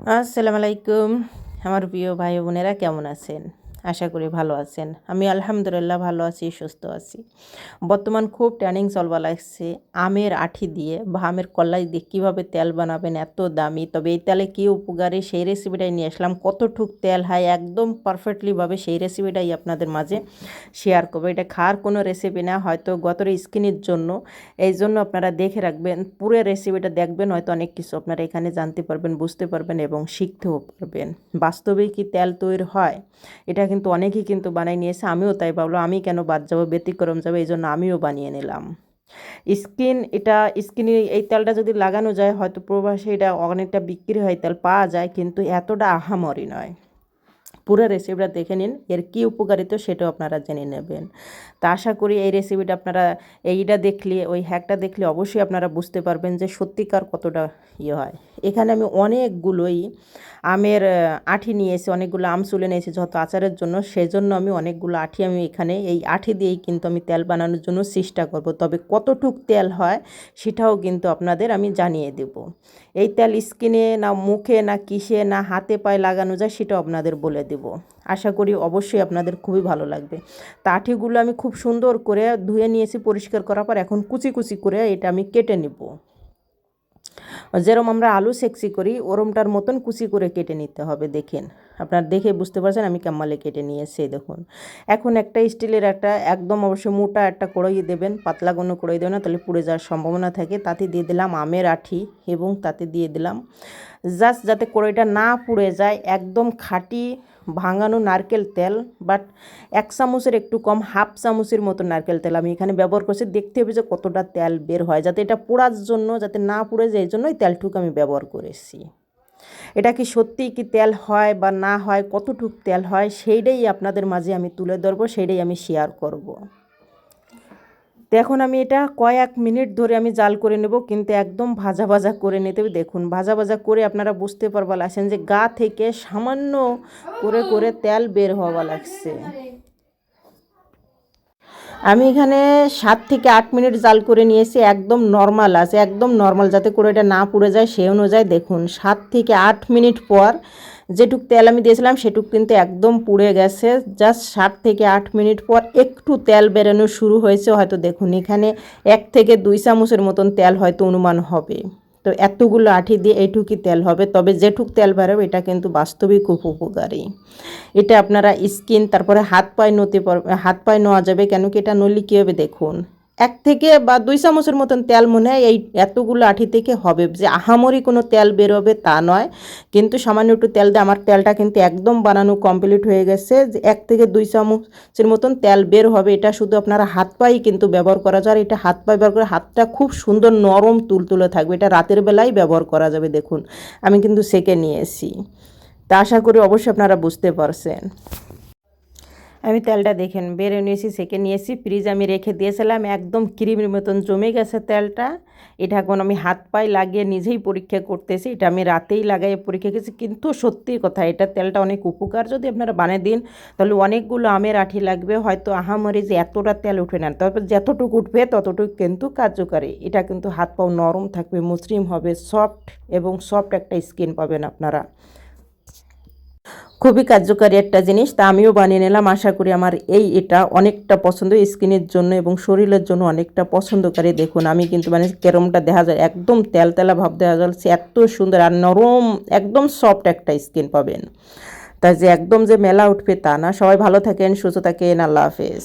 আসসালামু আলাইকুম। আমার প্রিয় ভাই বোনেরা কেমন আছেন? আশা করি ভালো আছেন। আমি আলহামদুলিল্লাহ ভালো আছি, সুস্থ আছি। বর্তমান খুব ট্যানিং চলবা লাগছে। আমের আঠি দিয়ে বা আমের কলাই দিয়ে কীভাবে তেল বানাবেন, এত দামি। তবে এই তেলে কী উপকারী? সেই রেসিপিটাই নিয়ে আসলাম। কতটুক তেল হয়? একদম পারফেক্টলিভাবে সেই রেসিপিটাই আপনাদের মাঝে শেয়ার করব। এটা খাওয়ার কোনো রেসিপি না, হয়তো গতর স্কিনের জন্য। এই জন্য আপনারা দেখে রাখবেন, পুরো রেসিপিটা দেখবেন, হয়তো অনেক কিছু আপনারা এখানে জানতে পারবেন, বুঝতে পারবেন এবং শিখতেও পারবেন। বাস্তবেই কি তেল তৈরি হয়? এটা কিন্তু অনেকেই কিন্তু বানাই নিয়েছে আমিও তাই ভাবলাম, আমি কেন বাদ যাব, ব্যতিক্রম যাব, এই জন্য আমিও বানিয়ে নিলাম। স্কিন, এটা স্কিনে এই তেলটা যদি লাগানো যায়, হয়তো প্রবাসে এটা অনেকটা বিক্রি হয় তেল পাওয়া যায়, কিন্তু এতটা আহামরি নয়। পুরো রেসিপিটা দেখে নিন, এর কী উপকারিতা সেটাও আপনারা জেনে নেবেন। তা আশা করি এই রেসিপিটা আপনারা এইটা দেখলে, ওই হ্যাকটা দেখলে অবশ্যই আপনারা বুঝতে পারবেন যে সত্যিকার কতটা ইয়ে হয়। এখানে আমি অনেকগুলোই আমের আঠি নিয়েছি অনেকগুলো আম চুলে নিয়েছি যত আচারের জন্য, সেজন্য আমি অনেকগুলো আঠি আমি এখানে, এই আঠি দিয়েই কিন্তু আমি তেল বানানোর জন্য চেষ্টা করব। তবে কতটুক তেল হয় সেটাও কিন্তু আপনাদের আমি জানিয়ে দেব। এই তেল স্কিনে না মুখে, না কিসে, না হাতে পায়ে লাগানো যায় সেটাও আপনাদের বলে দেব। আশা করি অবশ্যই আপনাদের খুবই ভালো লাগবে। তা আঠিগুলো আমি খুব সুন্দর করে ধুয়ে নিয়েছি পরিষ্কার করার পর এখন কুচি কুচি করে এটা আমি কেটে নেব। যেরকম আমরা আলু সেক্সি করি, ওরমটার মতন কুচি করে কেটে নিতে হবে, দেখেন। আপনার দেখে বুঝতে পারছেন, আমি কাম্মালে কেটে নিয়েছি দেখুন। এখন একটা স্টিলের একটা, একদম অবশ্যই মোটা একটা কড়াই দেবেন, পাতলা কোনো কড়াই দেবেন না, তাহলে পুড়ে যাওয়ার সম্ভাবনা থাকে। তাতে দিয়ে দিলাম আমের আঠি এবং তাতে দিয়ে দিলাম, জাস্ট যাতে কড়াইটা না পুড়ে যায়, একদম খাঁটি ভাঙানো নারকেল তেল বাট এক চামচের একটু কম, হাফ চামচের মতো নারকেল তেল আমি এখানে ব্যবহার করছি দেখতে হবে যে কতটা তেল বের হয়, যাতে এটা পোড়ার জন্য, যাতে না পুড়ে যায়, এই জন্য জন্যই তেলটুকু আমি ব্যবহার করেছি এটা কি সত্যিই কি তেল হয় বা না হয়, কতটুক তেল হয়, সেইটাই আপনাদের মাঝে আমি তুলে ধরবো, সেইটাই আমি শেয়ার করব। তো এখন আমি এটা কয়েক মিনিট ধরে আমি জাল করে নেব, কিন্তু একদম ভাজা ভাজা করে নিতে হবে। দেখুন, ভাজা ভাজা করে আপনারা বুঝতে পারবা লাগছেন যে গা থেকে সামান্য করে করে তেল বের হওয়া লাগছে। আমি এখানে সাত থেকে আট মিনিট জাল করে নিয়েছি, একদম নর্মাল আছে, একদম নর্মাল যাতে করে এটা না পুড়ে যায়, সে অনুযায়ী দেখুন, সাত থেকে আট মিনিট পর যেটুক তেল আমি দিয়েছিলাম সেটুক কিন্তু একদম পুড়ে গেছে। জাস্ট সাত থেকে আট মিনিট পর একটু তেল বেরোনো শুরু হয়েছে। হয়তো দেখুন, এখানে এক থেকে দুই চামচের মতন তেল হয়তো অনুমান হবে। তো এতগুলো আঠি দিয়ে এইটুকুই তেল হবে। তবে যেটুক তেল বেরোবে, এটা কিন্তু বাস্তবিক খুব উপকারী। এটা আপনারা স্কিন, তারপরে হাত পায়ে নতে হাত পায়ে নেওয়া যাবে। কেন কি এটা নলি কী হবে দেখুন? এক থেকে বা দুই চামচের মতন তেল মনে হয় এই এতগুলো আঠি থেকে হবে যে আহামরি কোনো তেল বেরোবে তা নয়। কিন্তু সামান্য একটু তেল দিয়ে আমার তেলটা কিন্তু একদম বানানো কমপ্লিট হয়ে গেছে যে এক থেকে দুই চামচের মতন তেল বের হবে। এটা শুধু আপনারা হাত পাই কিন্তু ব্যবহার করা যায়। এটা হাত পায়ে ব্যবহার করে হাতটা খুব সুন্দর নরম তুলতুলে থাকবে। এটা রাতের বেলায় ব্যবহার করা যাবে দেখুন। আমি কিন্তু সেকে নিয়েছি। তা আশা করি অবশ্যই আপনারা বুঝতে পারছেন। আমি তেলটা দেখেন বেড়ে নিয়েছি, সেকে নিয়েছি, ফ্রিজ আমি রেখে দিয়েছিলাম, একদম ক্রিমের মতন জমে গেছে তেলটা। এটা এখন আমি হাত পায়ে লাগিয়ে নিজেই পরীক্ষা করতেছি, এটা আমি রাতেই লাগাই পরীক্ষা করেছি, কিন্তু সত্যি কথা, এটা তেলটা অনেক উপকার। যদি আপনারা বানিয়ে দিন, তাহলে অনেকগুলো আমের আঠি লাগবে, হয়তো আহামরি যে এতটা তেল উঠে নেন তবে যতটুকু উঠবে, ততটুকু কিন্তু কার্যকারী। এটা কিন্তু হাত পাও নরম থাকবে, মসৃণ হবে, সফট এবং সফট একটা স্কিন পাবেন আপনারা। খুবই কার্যকারী একটা জিনিস, তা আমিও বানিয়ে নিলাম। আশা করি আমার এই এটা অনেকটা পছন্দ। স্কিনের জন্য এবং শরীরের জন্য অনেকটা পছন্দকারী। দেখুন, আমি কিন্তু মানে কেরমটা দেখা যায়, একদম তেল তেলা ভাব দেওয়া যাচ্ছে এত সুন্দর আর নরম, একদম সফট একটা স্কিন পাবেন। তাই যে একদম যে মেলা উঠবে তা না। সবাই ভালো থাকেন, সুস্থ থাকেন। আল্লাহ হাফেজ।